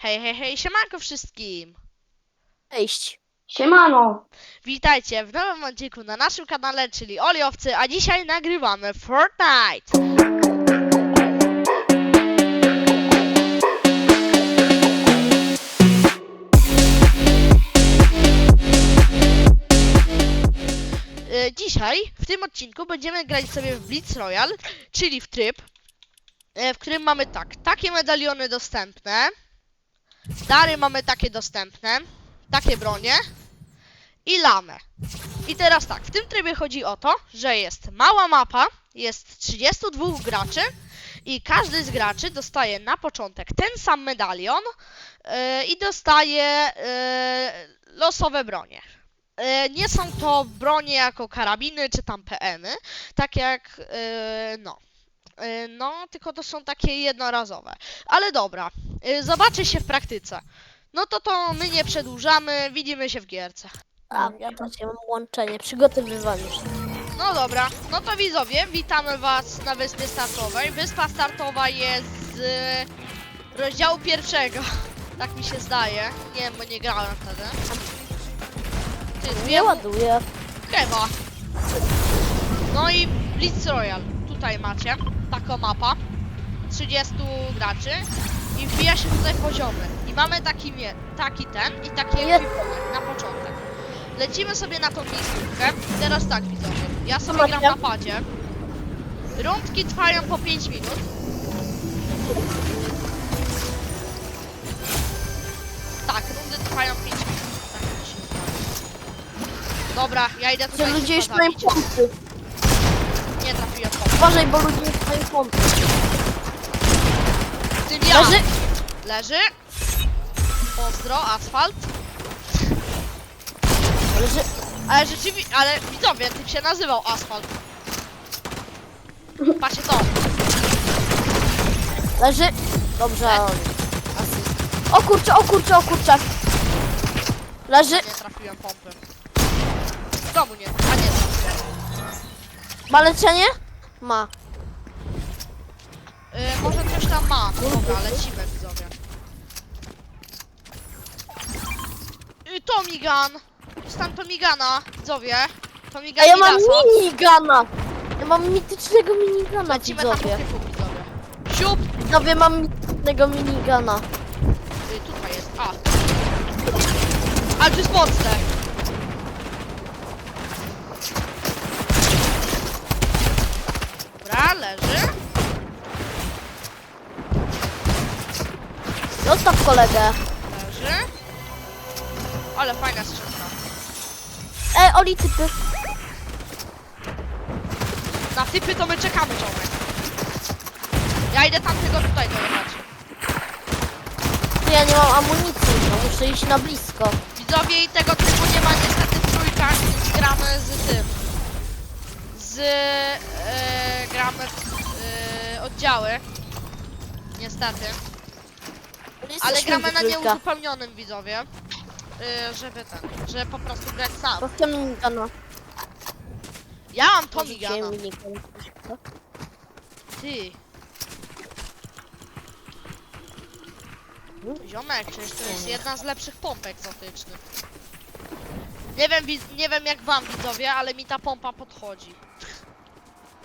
Hej, hej, hej, siemanko wszystkim! Cześć. Siemano! Witajcie w nowym odcinku na naszym kanale, czyli Oliowcy, a dzisiaj nagrywamy Fortnite! E, Dzisiaj, w tym odcinku, będziemy grać sobie w Blitz Royale, czyli w tryb, e, w którym mamy tak, takie medaliony dostępne, dary mamy takie dostępne, takie bronie i lamę. I teraz tak, w tym trybie chodzi o to, że jest mała mapa, jest 32 graczy i każdy z graczy dostaje na początek ten sam medalion yy, i dostaje yy, losowe bronie. Yy, nie są to bronie jako karabiny czy tam PN-y, tak jak yy, no. Yy, No, tylko to są takie jednorazowe. Ale dobra, yy, zobaczy się w praktyce. No to to my nie przedłużamy, widzimy się w gierce. A, ja patrzę, mam łączenie, przygotowywanie. No dobra, no to widzowie, witamy was na wyspie startowej. Wyspa startowa jest z rozdziału pierwszego. Tak mi się zdaje. Nie wiem, bo nie grałem wtedy. Ty, Nie ładuję. chyba. No i Blitz Royal. Tutaj macie taką mapa. 30 graczy. I wbija się tutaj poziomy. I mamy taki, taki ten i taki ekwipunek na początek. Lecimy sobie na tą miejscówkę. I teraz tak widzowie. Ja sobie gram na padzie. Rundki trwają po 5 minut. Tak, rundy trwają 5 minut. Tak mi się zdaje. Dobra, ja idę Że tutaj ludzie już mają pompy. Nie trafiłem Uważaj, bo ludzie mają pompy. tym ja. Leży. Leży. Pozdro, asfalt. Leży. Ale rzeczywiście, ale widzowie, tym się nazywał asfalt. Patrzcie to. Leży. Dobrze. Asyst. O kurczę, o kurczę, o kurczę. Leży. Nie trafiłem pompy. Znowu nie, a nie. Ma leczenie? Ma. Może coś tam ma. Dobra, lecimy widzowie. Yy, Tomigan. Stan Tomigana, widzowie. Tomigan A ja mam Midasa. minigana. Ja mam mitycznego minigana, Lecimy tam po widzowie. typu, widzowie. Siup. Widzowie, mam mitycznego minigana. Yy, tutaj jest, a. Ale to jest mocne. Dobra, leży. Zostaw kolegę. Leży. Ale fajna skrzynka. E, Oli, typy. Na typy to my czekamy, czołek. Ja idę tamtego tutaj dojechać. Ty, Ja nie mam amunicji, no muszę iść na blisko. Widzowie i tego typu nie ma niestety w trójkach, więc gramy z tym. Z... E, gramy w e, oddziały. Niestety. Ale gramy na nieuzupełnionym widzowie. E, żeby ten, żeby po prostu grać sam. To chcę minigana. Ja mam Tomigana. Wziąłem minigana. Ty. Ziomek, przecież to jest jedna z lepszych pomp egzotycznych. Nie wiem, wi- nie wiem jak wam widzowie, ale mi ta pompa podchodzi.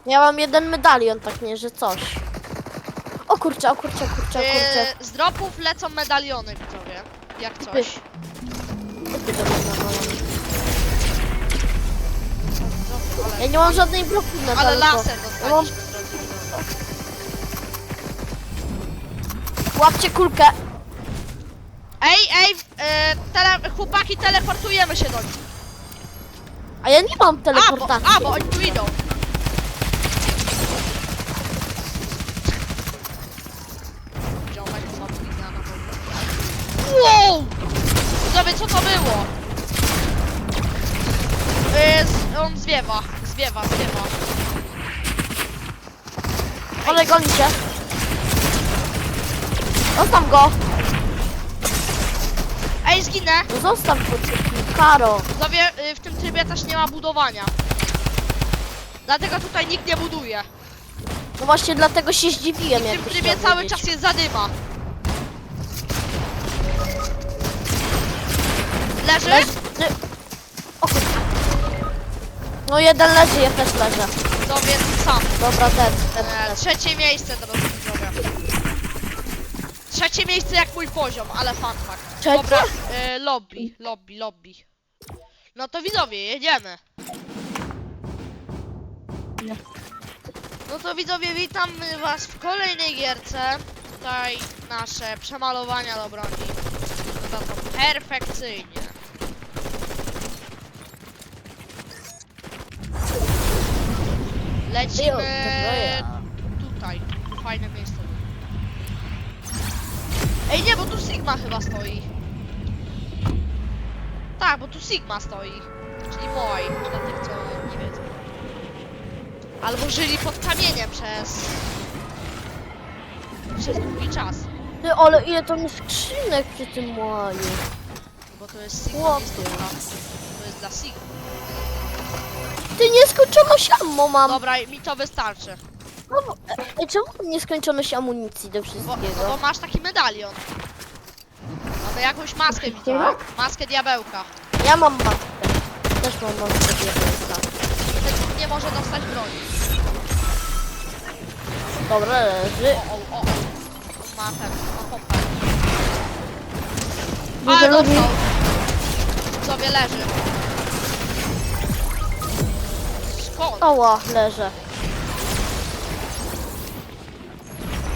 Ja mam jeden medalion, tak nie, że coś. O kurczę, o kurczę, o kurczę, o kurczę. Yy, z dropów lecą medaliony widzowie. Jak coś. Ty. Ty to mam nawalone. Ale, Ja nie mam żadnej bloki na ale daleko. laser Ja mam... dostaliśmy drodzy widzowie. Łapcie kulkę. Ej, ej, e, tele, chłopaki, teleportujemy się do nich. A ja nie mam A, bo, teleportacji. a, bo oni tu idą. Ziomek, co tu idzie na pewno. Wow! Widzowie, co to było? Yy, z, on zwiewa, zwiewa, zwiewa. Ale goni cię. Zostaw go. Ej, zginę! No Zostaw go, ty, Karo. Widzowie, y, w tym trybie też nie ma budowania. Dlatego tutaj nikt nie buduje. No właśnie dlatego się zdziwiłem, W tym trybie cały wiedzieć. czas jest zadyma. Leży? Leży. O kurczę. No jeden leży, ja też leżę. Widzowie, sam. Dobra, dead, dead, E, trzecie miejsce teraz widzowie. Trzecie miejsce jak mój poziom, ale fun fact. Trzecie? Dobra, e, lobby, lobby, lobby. No to widzowie, jedziemy. Nie. No to widzowie, witam was w kolejnej gierce. Tutaj nasze przemalowania do broni. No to perfekcyjnie. Lecimy tutaj. Fajne miejsce. Ej, nie, bo tu Sigma chyba stoi. Tak, bo tu Sigma stoi. Czyli Moai, dla tych, co nie wiedzą. Albo żyli pod kamieniem przez... Przez długi czas. Ty, ale ile tam jest skrzynek przy tym moanie. Bo to jest Sigma. To jest dla Sigma. Ty, nieskończoność ammo mam. Dobra, mi to wystarczy. No, bo- Ej, czemu mam nieskończoność amunicji do Bo, no wszystkiego? bo masz taki medalion. Mamy jakąś maskę widziałem. Maskę diabełka. Ja mam maskę. Też mam maskę diabelka. Ten nie może dostać broni. Dobra, leży. O, o, o, o. Ma ten, ma pompę. Dużo Ale ludzi. dostał. Sobie leży. Skąd? Oła, leżę.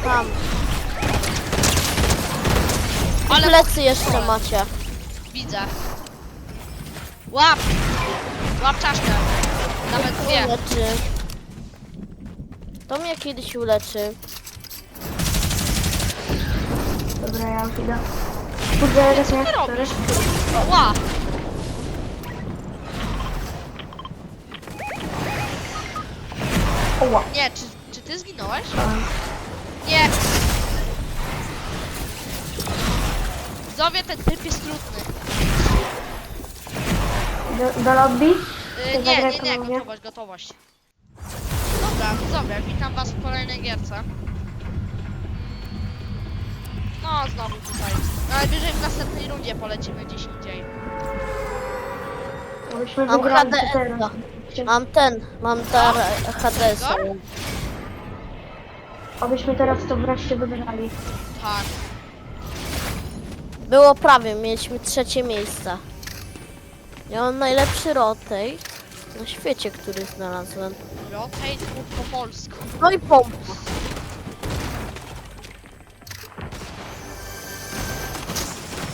Tam. I Ale plecy jeszcze macie. widzę. Łap! Łap czaszkę. Nawet dwie. Uleczy. To mnie kiedyś uleczy. Dobra, ja już idę. Kurde, raz nie. ty robisz? Ła! Oła. Nie, czy, czy ty zginąłeś? Tam. Nie! Widzowie, ten typ jest trudny. Do, do lobby? Yy, nie, nie, nie, gotowość, gotowość. Dobra, widzowie, witam was w kolejnej gierce. Mm, No, znowu tutaj. Najwyżej w następnej rundzie polecimy gdzieś indziej. Mam wygrali. Mam ten, mam ten HDS. Abyśmy teraz to wreszcie wygrali. Tak. Było prawie, mieliśmy trzecie miejsce. Ja mam najlepszy rotate na świecie, który znalazłem. Rotate mów po polsku. No i pompa.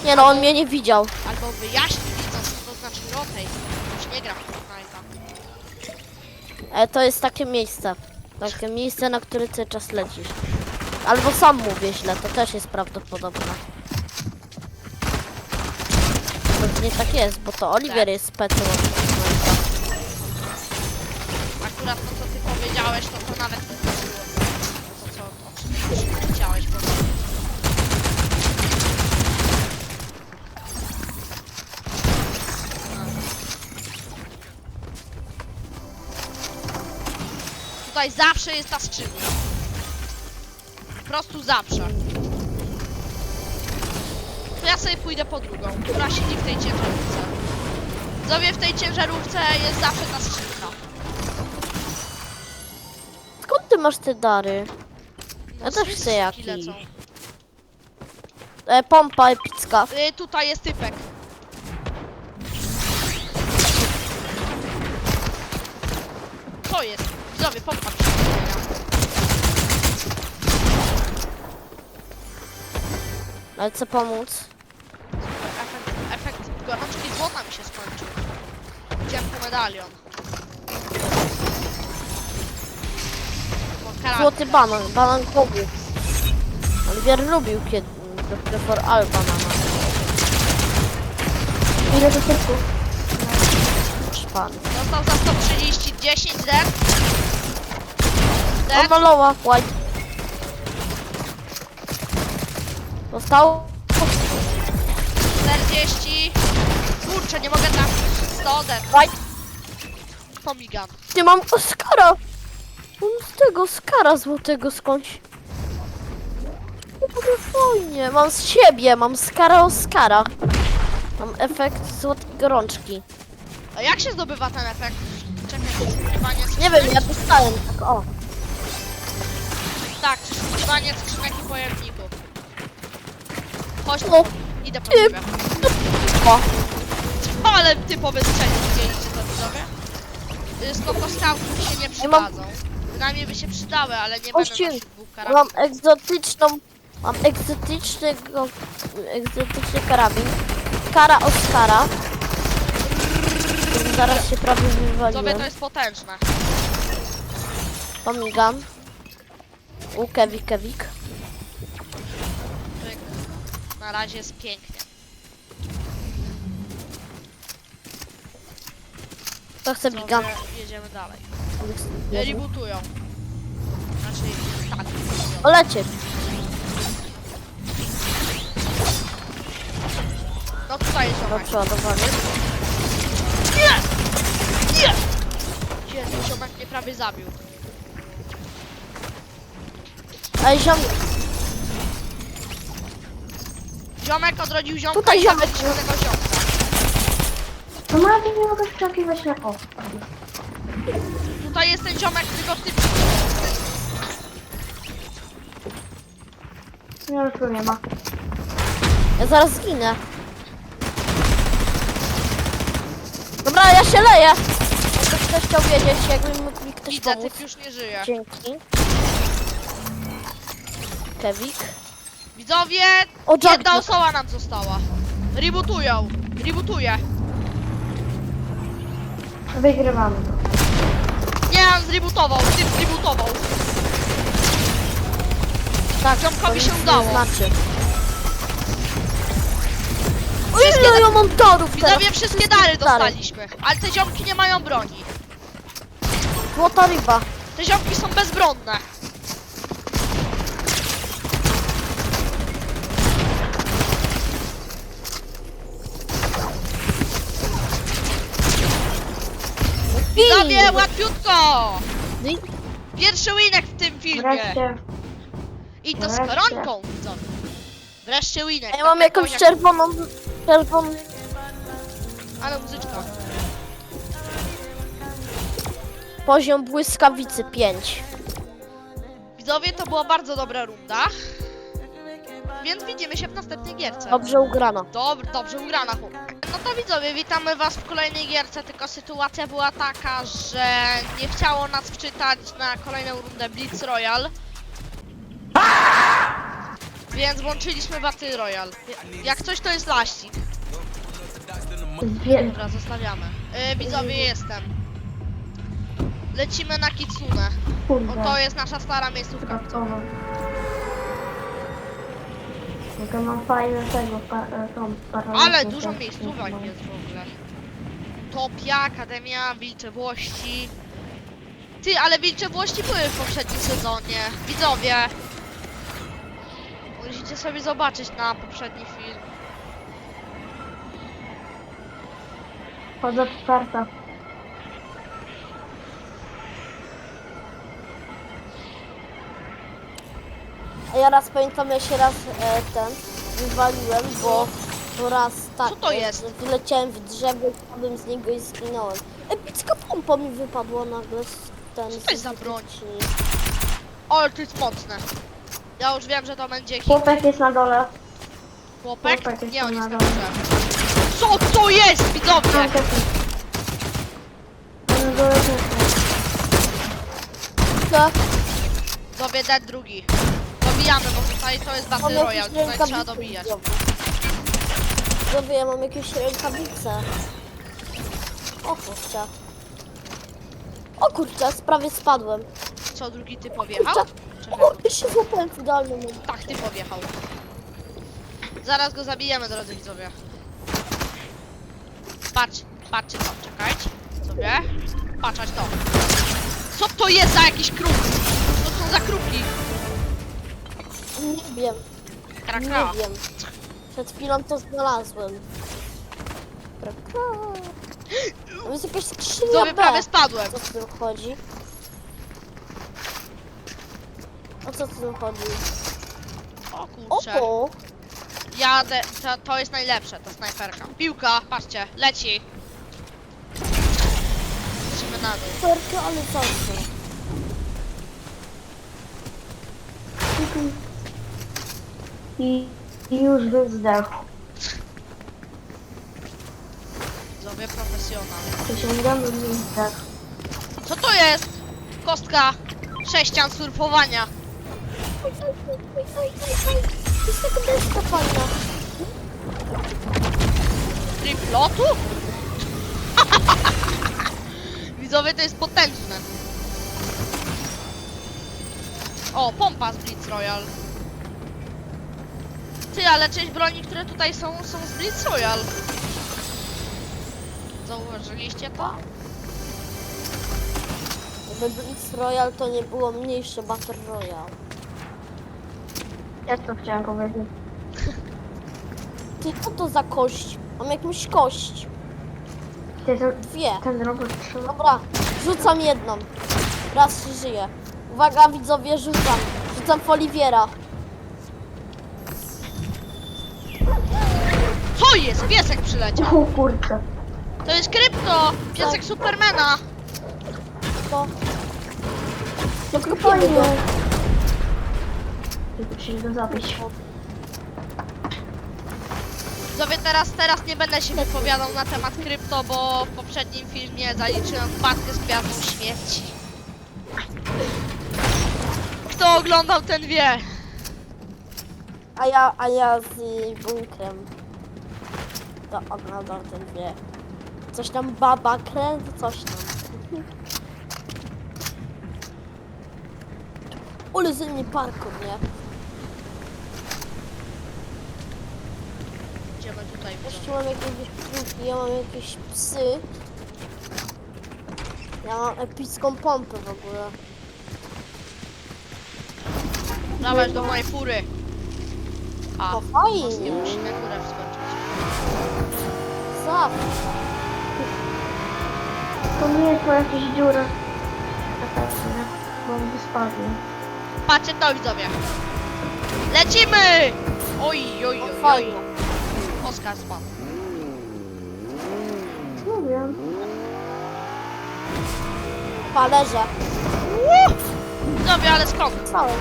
Nie no, on mnie nie widział. Albo wyjaśnij mi, co to znaczy rotate. Już nie gra. E, to jest takie miejsce. Takie miejsce, na które cały czas lecisz. Albo sam mówię źle, to też jest prawdopodobne. Pewnie tak jest, bo to Oliver jest specem od. Akurat to, co ty powiedziałeś, to, to nawet nie znaczyło. To, co, o czym chciałeś powiedzieć. Tutaj zawsze jest ta skrzynka. Po prostu zawsze. To ja sobie pójdę po drugą, która siedzi w tej ciężarówce. Zowie w tej ciężarówce jest zawsze ta skrzynka. Skąd ty masz te dary? No, Ja też skrzynki chcę jakiś. lecą. E, pompa epicka. Y, tutaj jest typek. Ale chcę pomóc. Efekt, efekt gorączki złota mi się skończył. Idziemy po medalion. Po karabin. Złoty banan, banan kobiet. Oliver lubił kiedy Dr. for Al banana. Ile to tylko? Szpan. Dostał za 130, 10 dead. Dead. Omaloła, white. Został? 40. Kurczę, nie mogę trafić. 100 dead. Pomigan. Ty mam Oscara! Mam z tego Oscara złotego skądś. To będzie fajnie. Mam z siebie, mam Skara Oscara. Mam efekt złotej gorączki. A jak się zdobywa ten efekt? Czekaj, przeszukiwanie Nie skrzynek. wiem, ja dostałem tak o. Tak, przeszukiwanie skrzynek i pojemników. Chodź tu, idę po ciebie. o. Ale typowy strzelił, widzieliście to widzowie? Y, się nie przydadzą. Przynajmniej by się przydały, ale nie będę Kościół. nosił dwóch Mam karabinów. egzotyczną, mam egzotycznego, egzotyczny karabin. Kara Oscara. Zaraz się prawie wywaliłem. to jest potężne. Pomigan. U Kewik, Kewik. Na razie jest pięknie. To chce bigan. jedziemy dalej. Rebootują. Znaczy, tak. Olecie. No tutaj jest Do ziomek. przeładowania. Nie! Nie! Jezu, ziomek mnie prawie zabił. Ej, ziom, Ziomek odrodził ziomka Tutaj i ziomek. zabiliśmy tego ziomka. No Marvin nie mogę wskakiwać na o. Tutaj jest ten ziomek, tylko ty... Nie już tu nie ma. ja zaraz zginę. Dobra, ja się leję. Jakby ktoś chciał wiedzieć, jakby mógł mi ktoś Widzę, pomóc. typ już nie żyje. Dzięki. Kewik. Widzowie, O, jedna Jack. osoba nam została. Rebootują. Rebootuję. Wygrywamy to. Nie, on zrebootował, typ zrebootował. Tak, Ziomkowi się udało. Znaczy. O ile ja mam torów teraz? Widzowie, wszystkie dary dary. dostaliśmy. Ale te ziomki nie mają broni. Złota ryba. Te ziomki są bezbronne. Widzowie, łatwiutko! I Pierwszy winek w tym filmie. Wreszcie. I to z wreszcie. koronką, widzowie. Wreszcie winek. ja mam tak jak jakąś koniak- czerwoną, czerwoną, Ale muzyczka. poziom błyskawicy 5. Widzowie, to była bardzo dobra runda. Więc widzimy się w następnej gierce. Dobrze ugrana. Dob dobrze ugrana chłopak. No to widzowie, witamy was w kolejnej gierce, tylko sytuacja była taka, że nie chciało nas wczytać na kolejną rundę Blitz Royal. Więc włączyliśmy Battle Royal. Jak coś to jest laścik. Wielki. Dobra, zostawiamy. Yy, widzowie, jestem. Lecimy na Kitsune. No to jest nasza stara miejscówka. Dodatkowo. Tylko mam fajne tego, pa, e, tą parę Ale dużo miejscówek jest w ogóle. Topia, Akademia, Wilcze Włości. Ty, ale Wilcze Włości były w poprzednim sezonie. Widzowie. Musicie sobie zobaczyć na poprzedni film. Chodzę czwarta. A ja raz pamiętam, ja się raz e, ten wywaliłem, bo, bo raz tak. Co to e, jest? Wyleciałem w drzewo, wpadłem z niego i zginąłem. Epicka pompa mi wypadła nagle z ten. Co to jest za broń? O, to jest mocne. Ja już wiem, że to będzie hit. Chłopek jest na dole. chłopek. chłopak jest Nie, on jest na na dole. górze. Co to jest, widzowie? Na dole też jest. Tak, Dobie dead drugi. Dobijamy, bo tutaj to jest mam Battle jakieś Royale. Tutaj trzeba rękawice. dobijać. Ja mam jakieś rękawice. O kurczę. O kurczę, prawie spadłem. Co, drugi ty pojechał? Kurczę. Czekaj. O, ja się złapałem w idealnym momencie. Tak, ty podjechał. Zaraz go zabijemy, drodzy widzowie. Patrz, patrzcie to, czekajcie. Sobie. Patrzać to. Co to jest za jakiś kruk? Co to są za kruki? Nie wiem, Kraka. nie wiem. Przed chwilą to znalazłem. Kraka. To jest jakaś skrzynia Widzowie, B. prawie spadłem. O co tym chodzi? O co tym chodzi? O kurczę. Opo! Jadę, to, to jest najlepsze, ta snajperka. Piłka, patrzcie, leci. Lecimy na dół. Perka, ale zawsze. I, i już by zdechł. Widzowie profesjonal. Przysięgam, że by zdechł. Co to jest? Kostka sześcian surfowania. Oj, oj, oj, oj, oj, oj, oj. To jest taka deska fajna. Triplotu? Widzowie, to jest potężne. O, pompa z Blitz Royal. Ty, ale część broni, które tutaj są, są z Blitz Royal. Zauważyliście to? Gdyby Blitz Royal to nie było mniejsze Battle Royale. Ja to chciałam powiedzieć. Ty, co to za kość? Mam jakąś kość. Ty, ten, Dwie. ten robot trzyma. Dobra, rzucam jedną. Raz się żyje. Uwaga widzowie, rzucam. Rzucam w Co jest? Piesek przyleciał. O kurczę. To jest krypto! Piesek Supermana! To No Kupimy go. Tylko trzeba go zabić. Widzowie, teraz, teraz nie będę się wypowiadał na temat krypto, bo w poprzednim filmie zaliczyłem wpadkę z gwiazdą śmierci. Kto oglądał, ten wie. A ja, a ja z y, bunkrem. To oglądał ten wie. Coś tam baba kręt, coś tam. Ule ze mnie parkour, nie? Idziemy tutaj. Jeszcze mam jakieś piłki, ja mam jakieś psy. Ja mam epicką pompę w ogóle. Dawać do mojej fury. A, To nie fajnie. musi na górę wskoczyć. Zawsze. To nie jest po jakiejś dziurach. Zapewne. Bo on by spadł. Patrzcie to, widzowie. Lecimy! Oj, oj, oj, oj. Oskar spadł. Mówię. Palerze. Woo! Widzowie, ale skąd? Całe.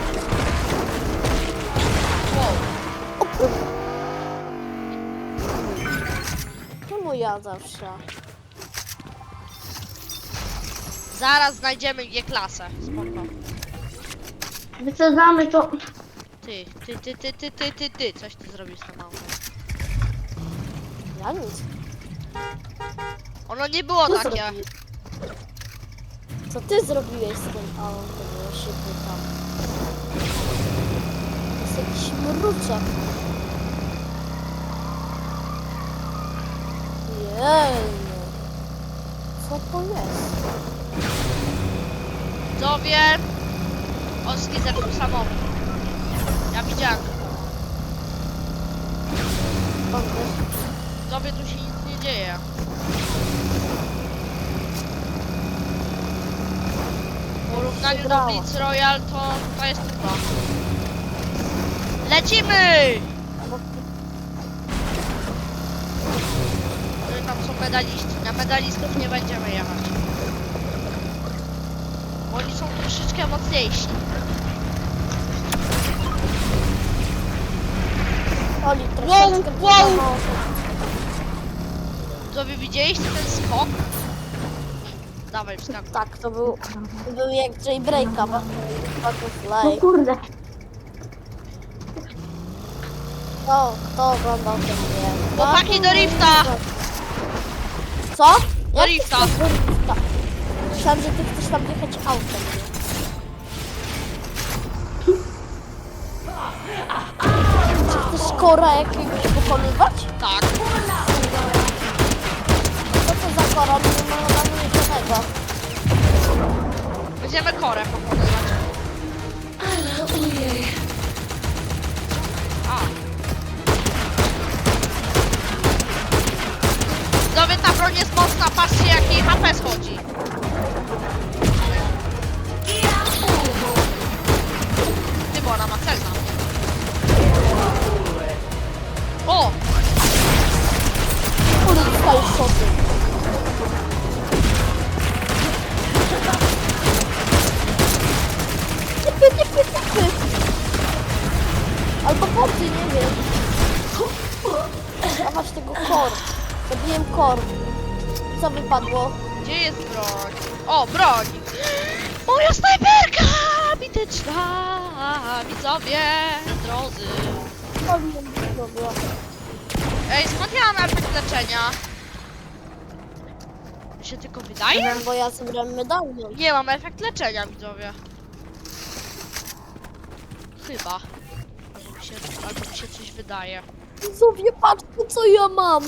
Wow. Czemu ja zawsze? Zaraz znajdziemy G-klasę. Spoko. Wysadzamy to. Ty, ty, ty, ty, ty, ty, ty, ty. Coś ty zrobił z tą małpą. Ja nic. Ono nie było Co takie. zrobiłeś? Co ty zrobiłeś z tym autem? Ja się pytam. To jest jakiś mruczek. Jej. Co to jest? Widzowie. Oski zepsuł samochód. Ja widziałem. Też? Widzowie, tu się nic nie dzieje. W porównaniu do. Blitz Royal to to jest chyba. Lecimy! Bo medaliści. Na medalistów nie będziemy jechać. Bo oni są troszeczkę mocniejsi. Oli troszeczkę Wow, tylko wow. za mało. Co wy widzieliście ten skok? Dawaj, wskakuj. Tak, to był, to był jak jailbreaka. No Butterfly. kurde. Kto, kto oglądał ten film? Chłopaki do rifta! Co? Chcesz do rifta? Myślałem, że ty chcesz tam jechać autem. Czy chcesz kora jakiegoś pokonywać? Tak. Co to za kora? Nie ma na mnie żadnego. Będziemy korę pokonywać. Panowie, ta broń jest mocna, patrzcie jak HP schodzi. Ty, bo ona ma cel na mnie. O! Kurwa, osoby. Zabiłem kor. Co wypadło? Gdzie jest broń? O, broń! Moja snajperka! Mityczna! Widzowie, drodzy. Powiem. Ej, skąd ja mam efekt leczenia? Mi się tylko wydaje? Bo ja zebrałem medalion. Nie, mam efekt leczenia, widzowie. Chyba. Albo mi się, albo mi się coś wydaje. Widzowie, patrzcie co ja mam.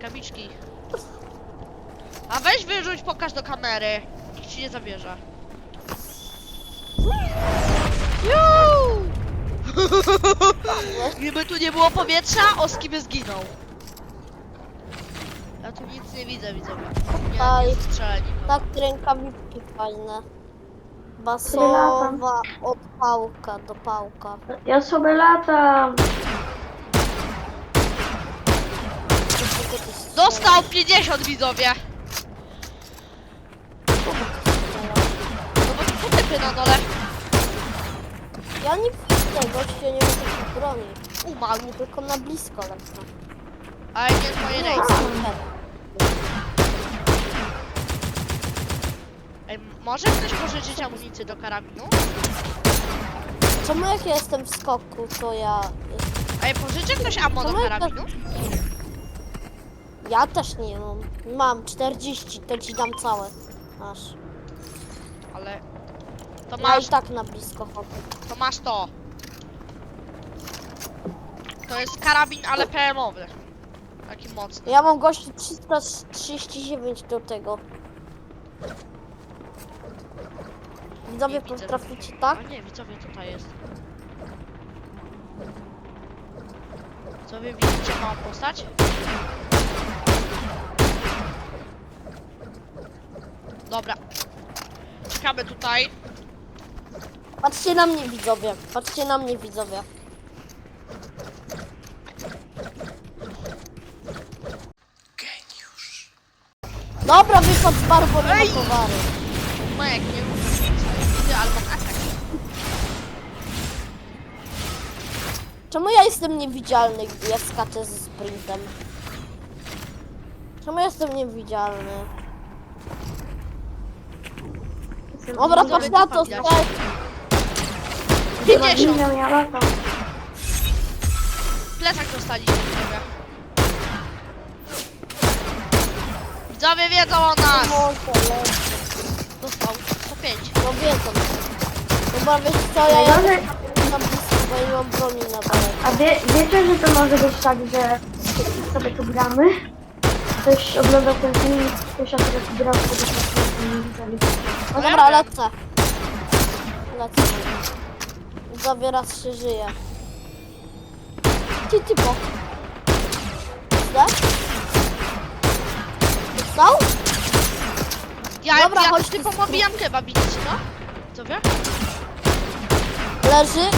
Rękawiczki. A weź wyrzuć, pokaż do kamery. Nikt ci nie zabierze. Juuu! Gdyby tu nie było powietrza, Oski by zginął. Ja tu nic nie widzę, widzowie. Nie, nie strzeli. Tak, rękawiczki fajne. Basowa od pałka do pałka. Ja sobie latam. Dostał 50 widzowie! No bo tu typy na dole. Ja nie widzę, gościu nie ma takiej broni. Umarł. Tylko na blisko lecę. Ale nie z mojej super. Ej, może ktoś pożyczyć amunicję do karabinu? Czemu jak ja jestem w skoku, to ja... Ej, pożyczy ktoś ammo do Czemu jak karabinu? Ja też nie mam. Mam 40, to ci dam całe. Masz. Ale... To Ja masz, i tak na blisko chodzę. to masz to. To jest karabin, ale PM-owy. Taki mocny. Ja mam gościu 339 do tego. Widzowie, widzę. potraficie tak? A nie, widzowie, tutaj jest. Widzowie, widzicie małą postać? Dobra. Czekamy tutaj. Patrzcie na mnie widzowie, patrzcie na mnie widzowie. Dobra, wypadł z baru, bo nie Ej! ma towary. Majek, nie muszę Ty, albo efekt. Czemu ja jestem niewidzialny, gdy ja skaczę ze sprintem? Czemu jestem niewidzialny? Dobra, patrz na to, strzel. 50! Ja, ja latam. Plecak dostaliśmy, widzowie. Widzowie wiedzą o nas! Dostał 105. No wiedzą. Chyba wiesz co, ja Najgorzej, jestem na blisko, bo nie mam broni na daleko. a wie, wiecie, że to może być tak, że sobie tu gramy? Ktoś ogląda ten film, ktoś akurat gra w tego nie widzieli. No dobra, lecę. Lecę. Raz się żyje. Ty, ty, bo. Zde? Dostał? Ja, Dobra, ja chodź typom tu z obijam chyba, widzicie to? Widzowie? Leży.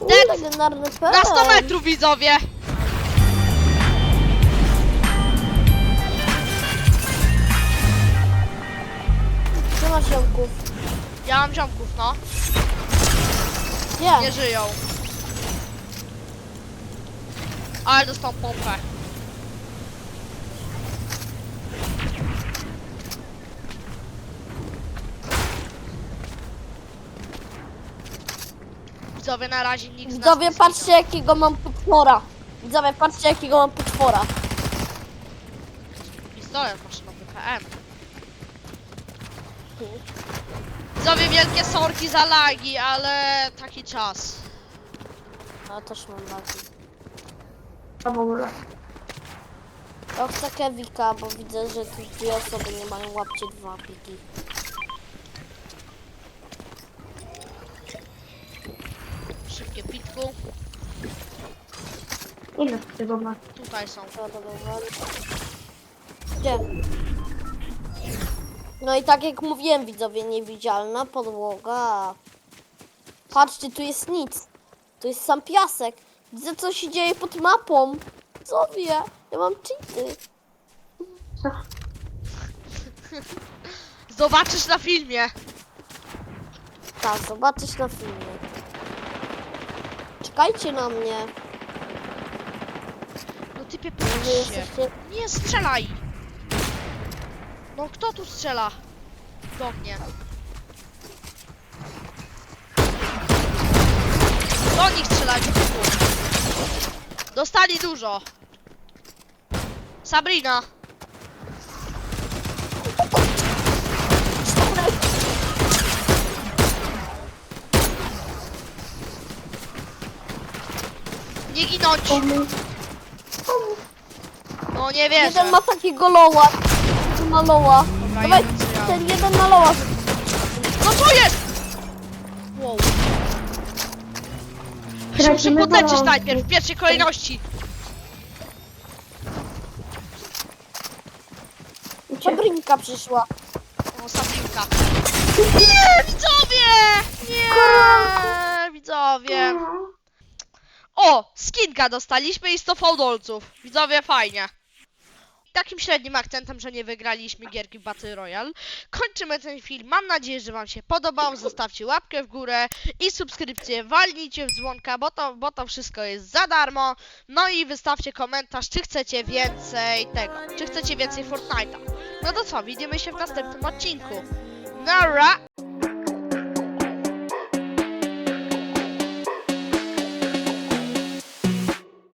Dead. Legendarny Na 100 pełen. metrów, widzowie! Nie ma ziomków. Ja mam ziomków, no. Nie. Nie żyją. Ale dostał pompę. Widzowie, na razie nikt z nas Widzowie, nie patrzcie jakiego mam potwora. Widzowie, patrzcie jakiego mam potwora. Pistolet maszynowy PM. Widzowie, wielkie sorki za lagi, ale taki czas. Ja też mam lagi. A w ogóle. Ja chcę Kevika, bo widzę, że tu dwie osoby nie mają łapcie dwa piki. Szybkie pitku. Ile tego ma? Tutaj są. To. Gdzie? No i tak jak mówiłem, widzowie, niewidzialna podłoga. Patrzcie, tu jest nic. Tu jest sam piasek. Widzę, co się dzieje pod mapą. Co wie? Ja mam cheaty. Zobaczysz na filmie. Tak, zobaczysz na filmie. Czekajcie na mnie. No typie, Wy patrz się. jesteście... Nie strzelaj! No kto tu strzela? Do mnie. Do nich typu. Dostali dużo. Sabrina. Nie ginąć! No nie wierzę. Jeden ma takiego loła. Ma loła. Dobra, Dawaj, jeden ten jeden na loła. No co jest? Wow. Muszę Tracimy podlecieć najpierw, w pierwszej kolejności. Sabrinka przyszła. O, Sabrinka. Nie, widzowie! Nie, widzowie. O, skinka dostaliśmy i 100 fałdolców. Widzowie, fajnie. Takim średnim akcentem, że nie wygraliśmy gierki Battle Royale. Kończymy ten film. Mam nadzieję, że Wam się podobał. Zostawcie łapkę w górę i subskrypcję. Walnijcie w dzwonka, bo to, bo to wszystko jest za darmo. No i wystawcie komentarz, czy chcecie więcej tego. Czy chcecie więcej Fortnite'a. No to co, widzimy się w następnym odcinku. Nara!